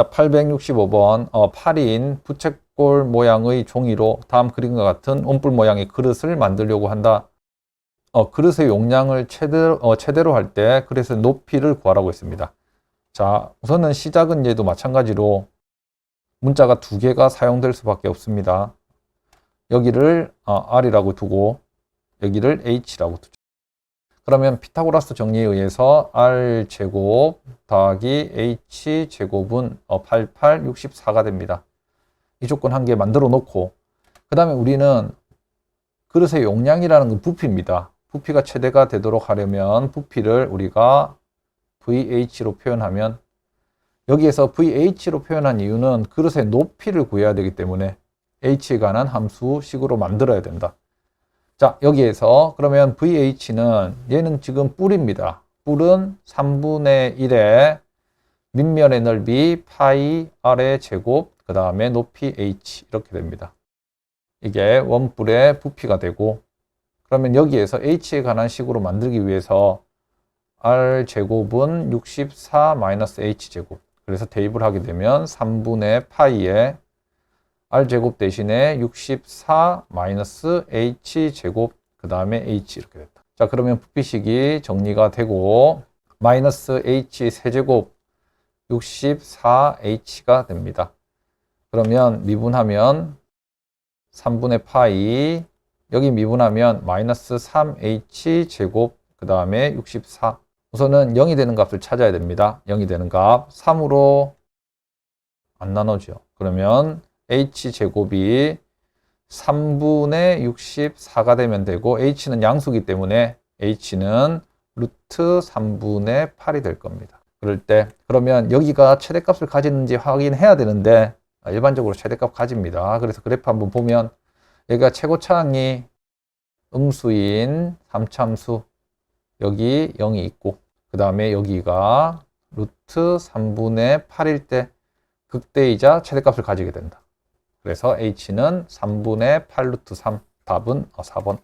자, 865번 어, 8인 부채꼴 모양의 종이로 다음 그림과 같은 온불 모양의 그릇을 만들려고 한다. 어, 그릇의 용량을 최대로, 어, 최대로 할 때 그릇의 높이를 구하라고 했습니다. 자, 우선은 시작은 얘도 마찬가지로 문자가 두 개가 사용될 수밖에 없습니다. 여기를 어, R이라고 두고 여기를 H라고 두죠. 그러면 피타고라스 정리에 의해서 R 제곱 더하기 H 제곱은 어, 88, 64가 됩니다. 이 조건 한 개 만들어 놓고 그 다음에 우리는 그릇의 용량이라는 건 부피입니다. 부피가 최대가 되도록 하려면 부피를 우리가 VH로 표현하면 여기에서 VH로 표현한 이유는 그릇의 높이를 구해야 되기 때문에 H에 관한 함수식으로 만들어야 된다. 자, 여기에서 그러면 VH는 얘는 지금 뿔입니다. 뿔은 3분의 1의 밑면의 넓이 파이 R의 제곱, 그 다음에 높이 H 이렇게 됩니다. 이게 원뿔의 부피가 되고 그러면 여기에서 H에 관한 식으로 만들기 위해서 R 제곱은 64 마이너스 H 제곱. 그래서 대입을 하게 되면 3분의 파이에 R 제곱 대신에 64 마이너스 H 제곱 그 다음에 H 이렇게 됐다. 자 그러면 부피식이 정리가 되고 마이너스 H 세제곱 64H가 됩니다. 그러면 미분하면 3분의 파이 여기 미분하면 마이너스 3H 제곱 그 다음에 64 우선은 0이 되는 값을 찾아야 됩니다. 0이 되는 값 3으로 안 나눠져. 그러면 h 제곱이 3분의 64가 되면 되고 h는 양수기 때문에 h는 루트 3분의 8이 될 겁니다. 그럴 때 그러면 여기가 최대값을 가지는지 확인해야 되는데 일반적으로 최대값 가집니다. 그래서 그래프 한번 보면 여기가 최고차항이 음수인 3참수 여기 0이 있고 그 다음에 여기가 루트 3분의 8일 때 극대이자 최대값을 가지게 된다. 그래서 h는 3분의 8 루트 3 답은 4번